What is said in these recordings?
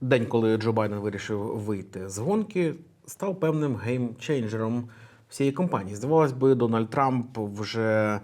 День, коли Джо Байден вирішив вийти з гонки, став певним геймчейнджером всієї компанії. Здавалось би, Дональд Трамп вже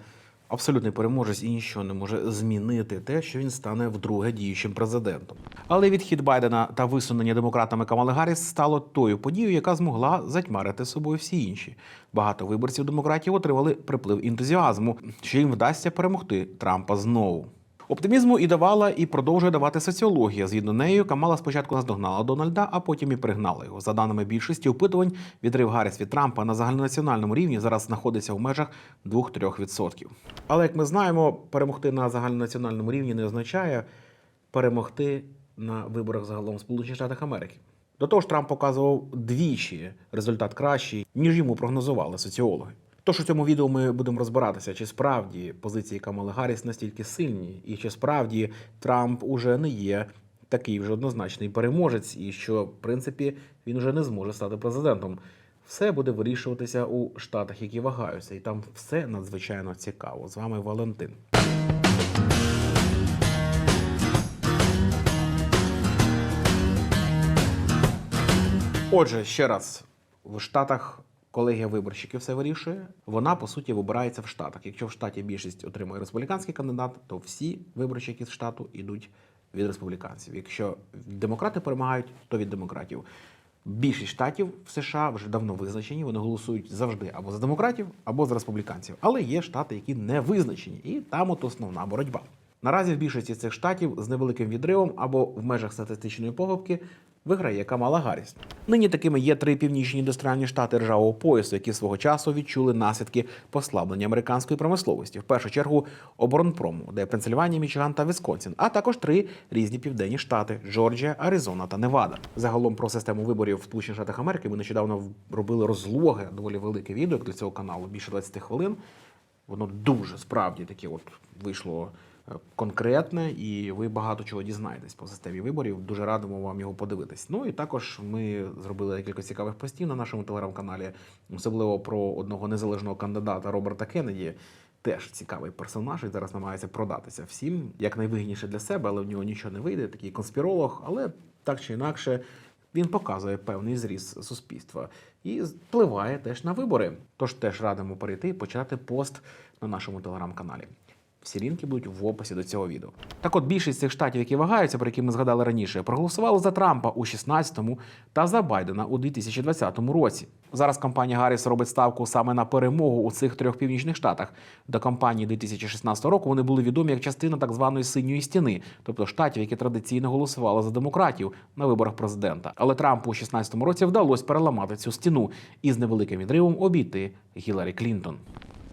абсолютний переможець і нічого не може змінити те, що він стане вдруге діючим президентом. Але відхід Байдена та висунення демократами Камали Гарріс стало тою подією, яка змогла затьмарити собою всі інші. Багато виборців демократів отримали приплив ентузіазму, що їм вдасться перемогти Трампа знову. Оптимізму і давала, і продовжує давати соціологія. Згідно нею, Камала спочатку наздогнала Дональда, а потім і пригнала його. За даними більшості опитувань, відрив Гарріс від Трампа на загальнонаціональному рівні зараз знаходиться в межах 2-3%. Але як ми знаємо, перемогти на загальнонаціональному рівні не означає перемогти на виборах загалом в Сполучених Штатах Америки. До того ж, Трамп показував двічі результат кращий, ніж йому прогнозували соціологи. Тож у цьому відео ми будемо розбиратися, чи справді позиції Камали Гарріс настільки сильні, і чи справді Трамп уже не є такий вже однозначний переможець, і що, в принципі, він вже не зможе стати президентом. Все буде вирішуватися у штатах, які вагаються, і там все надзвичайно цікаво. З вами Валентин. Отже, ще раз, в Штатах колегія виборщиків все вирішує. Вона по суті вибирається в Штатах. Якщо в штаті більшість отримує республіканський кандидат, то всі виборщики з штату йдуть від республіканців. Якщо демократи перемагають, то від демократів. Більшість штатів в США вже давно визначені. Вони голосують завжди або за демократів, або за республіканців. Але є штати, які не визначені, і там от основна боротьба. Наразі в більшості цих штатів з невеликим відривом або в межах статистичної похибки виграє Камала Гарріс. Нині такими є три північні індустріальні штати ржавого поясу, які свого часу відчули наслідки послаблення американської промисловості. В першу чергу оборонпрому, де Пенсильванія, Мічиган та Вісконсін, а також три різні південні штати Джорджія, Аризона та Невада. Загалом про систему виборів в Сполучених Штатах Америки ми нещодавно робили розлоги, доволі велике відео для цього каналу, більше 20 хвилин. Воно дуже справді таке от вийшло конкретне, і ви багато чого дізнаєтесь по системі виборів. Дуже радимо вам його подивитись. Ну і також ми зробили декілька цікавих постів на нашому телеграм-каналі, особливо про одного незалежного кандидата Роберта Кеннеді. Теж цікавий персонаж, і зараз намагається продатися всім як найвигідніше для себе, але в нього нічого не вийде. Такий конспіролог, але так чи інакше. Він показує певний зріс суспільства і впливає теж на вибори. Тож теж радимо перейти і почати пост на нашому телеграм-каналі. Всі лінки будуть в описі до цього відео. Так от більшість цих штатів, які вагаються, про які ми згадали раніше, проголосували за Трампа у 16-му та за Байдена у 2020 році. Зараз компанія Гарріс робить ставку саме на перемогу у цих трьох північних штатах. До кампанії 2016 року вони були відомі як частина так званої синьої стіни, тобто штатів, які традиційно голосували за демократів на виборах президента. Але Трампу у 16 році вдалося переламати цю стіну і з невеликим відривом обійти Гіларі Клінтон.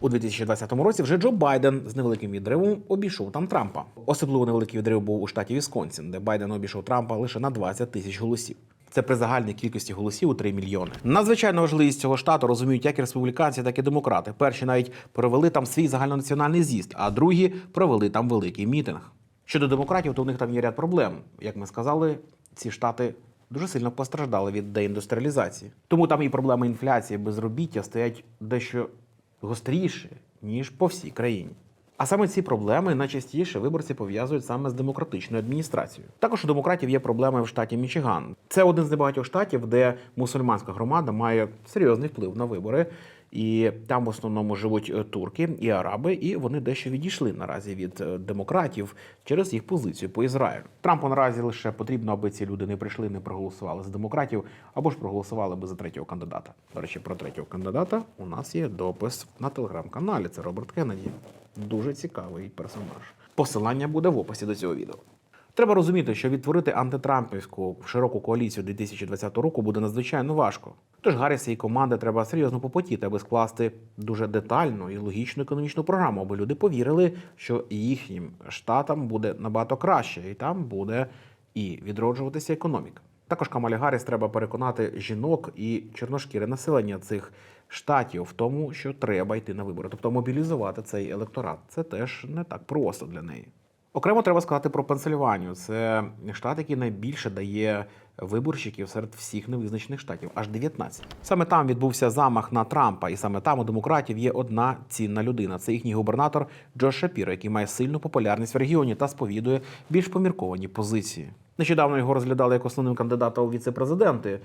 У 2020 році вже Джо Байден з невеликим відривом обійшов там Трампа. Особливо невеликий відрив був у штаті Вісконсін, де Байден обійшов Трампа лише на 20 тисяч голосів. Це при загальній кількості голосів у 3 мільйони. Надзвичайно важливість цього штату розуміють як і республіканці, так і демократи. Перші навіть провели там свій загальнонаціональний з'їзд, а другі провели там великий мітинг. Щодо демократів, то у них там є ряд проблем. Як ми сказали, ці штати дуже сильно постраждали від деіндустріалізації. Тому там і проблеми інфляції, безробіття стоять дещо гостріше, ніж по всій країні. А саме ці проблеми найчастіше виборці пов'язують саме з демократичною адміністрацією. Також у демократів є проблеми в штаті Мічиган. Це один з небагатьох штатів, де мусульманська громада має серйозний вплив на вибори. І там в основному живуть е, турки і араби, і вони дещо відійшли наразі від е, демократів через їх позицію по Ізраїлю. Трампу наразі лише потрібно, аби ці люди не прийшли, не проголосували за демократів, або ж проголосували би за третього кандидата. До речі, про третього кандидата у нас є допис на телеграм-каналі. Це Роберт Кеннеді. Дуже цікавий персонаж. Посилання буде в описі до цього відео. Треба розуміти, що відтворити антитрампівську широку коаліцію 2020 року буде надзвичайно важко. Тож Гарріса і команди треба серйозно попотіти, аби скласти дуже детальну і логічну економічну програму, аби люди повірили, що їхнім штатам буде набагато краще, і там буде і відроджуватися економіка. Також Камалі Гарріс треба переконати жінок і чорношкіре населення цих штатів в тому, що треба йти на вибори, тобто мобілізувати цей електорат. Це теж не так просто для неї. Окремо треба сказати про Пенсильванію. Це штат, який найбільше дає виборщиків серед всіх невизначених штатів, аж 19. Саме там відбувся замах на Трампа, і саме там у демократів є одна цінна людина. Це їхній губернатор Джош Шапіро, який має сильну популярність в регіоні та сповідує більш помірковані позиції. Нещодавно його розглядали як основним кандидата у віце-президенти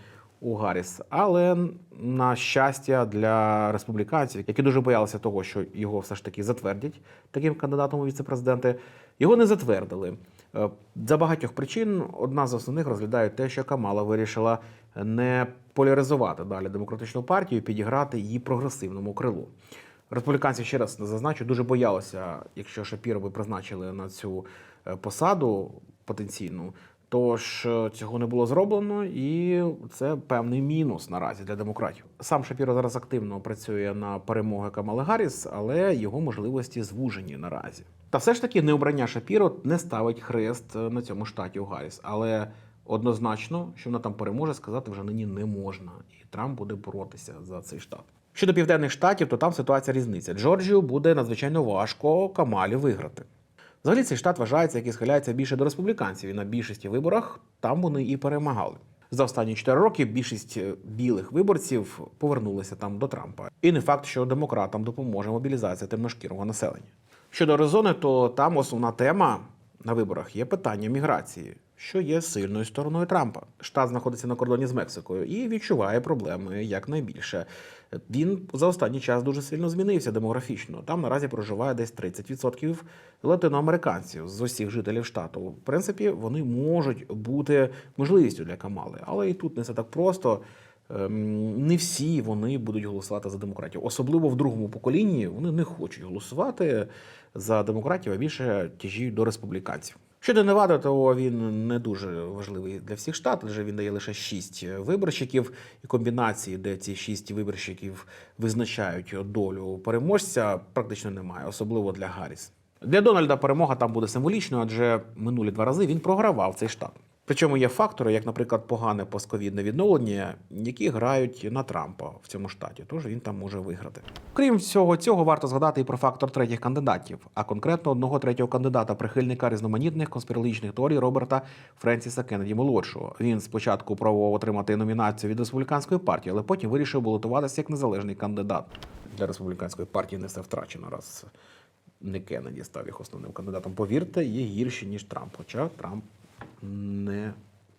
у Гарріс, але на щастя для республіканців, які дуже боялися того, що його все ж таки затвердять таким кандидатом у віце-президенти, його не затвердили. Е, За багатьох причин одна з основних розглядає те, що Камала вирішила не поляризувати далі демократичну партію, підіграти її прогресивному крилу. Республіканці ще раз зазначу, дуже боялися, якщо Шапіро би призначили на цю е, посаду потенційну. Тож цього не було зроблено, і це певний мінус наразі для демократів. Сам Шапіро зараз активно працює на перемоги Камали Гарріс, але його можливості звужені наразі. Та все ж таки необрання Шапіро не ставить хрест е, на цьому штаті у Гарріс. Але однозначно, що вона там переможе, сказати вже нині не можна. І Трамп буде боротися за цей штат. Щодо південних штатів, то там ситуація різниця. Джорджію буде надзвичайно важко Камалі виграти. Взагалі цей штат вважається, який схиляється більше до республіканців, і на більшості виборах там вони і перемагали. За останні 4 роки більшість е, білих виборців повернулися там до Трампа. І не факт, що демократам допоможе мобілізація темношкірого населення. Щодо Аризони, то там основна тема на виборах є питання міграції, що є сильною стороною Трампа. Штат знаходиться на кордоні з Мексикою і відчуває проблеми якнайбільше. Він за останній час дуже сильно змінився демографічно. Там наразі проживає десь 30% латиноамериканців з усіх жителів штату. В принципі, вони можуть бути можливістю для Камали, але і тут не все так просто. Ем, Не всі вони будуть голосувати за демократів, особливо в другому поколінні. Вони не хочуть голосувати за демократів, а більше тяжіють до республіканців. Щодо Невади, то він не дуже важливий для всіх штатів, адже він дає лише шість виборщиків, і комбінації, де ці шість виборщиків визначають долю переможця, практично немає, особливо для Гарріс. Для Дональда перемога там буде символічною, адже минулі два рази він програвав цей штат. Причому є фактори, як, наприклад, погане постковідне відновлення, які грають на Трампа в цьому штаті, тож він там може виграти. Крім всього цього, варто згадати і про фактор третіх кандидатів, а конкретно одного третього кандидата, прихильника різноманітних конспірологічних теорій Роберта Френсіса Кеннеді молодшого. Він спочатку пробував отримати номінацію від республіканської партії, але потім вирішив балотуватися як незалежний кандидат. Для республіканської партії не все втрачено раз. Не Кеннеді став їх основним кандидатом. Повірте, є гірші, ніж Трамп. Хоча Трамп не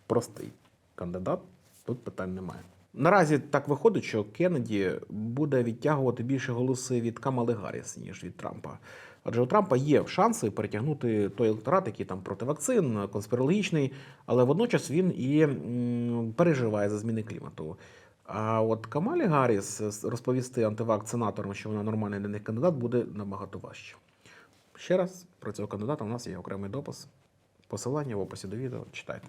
простий кандидат, тут питань немає. Наразі так виходить, що Кеннеді буде відтягувати більше голоси від Камали Гарріс, ніж від Трампа. Адже у Трампа є шанси перетягнути той електорат, який там проти вакцин, конспірологічний, але водночас він і переживає за зміни клімату. А от Камалі Гарріс розповісти антивакцинаторам, що вона нормальний для них кандидат, буде набагато важче. Ще раз про цього кандидата у нас є окремий допис. Посилання в описі до відео читайте.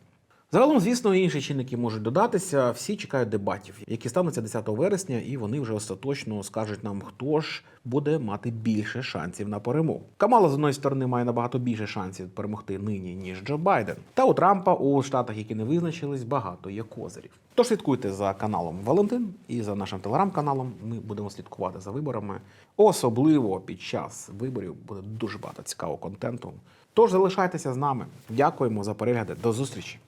Загалом, звісно, інші чинники можуть додатися. Всі чекають дебатів, які стануться 10 вересня, і вони вже остаточно скажуть нам, хто ж буде мати більше шансів на перемогу. Камала з одної сторони має набагато більше шансів перемогти нині, ніж Джо Байден. Та у Трампа у штатах, які не визначились, багато є козирів. Тож слідкуйте за каналом Валентин і за нашим телеграм-каналом. Ми будемо слідкувати за виборами. Особливо під час виборів буде дуже багато цікавого контенту. Тож залишайтеся з нами. Дякуємо за перегляди. До зустрічі!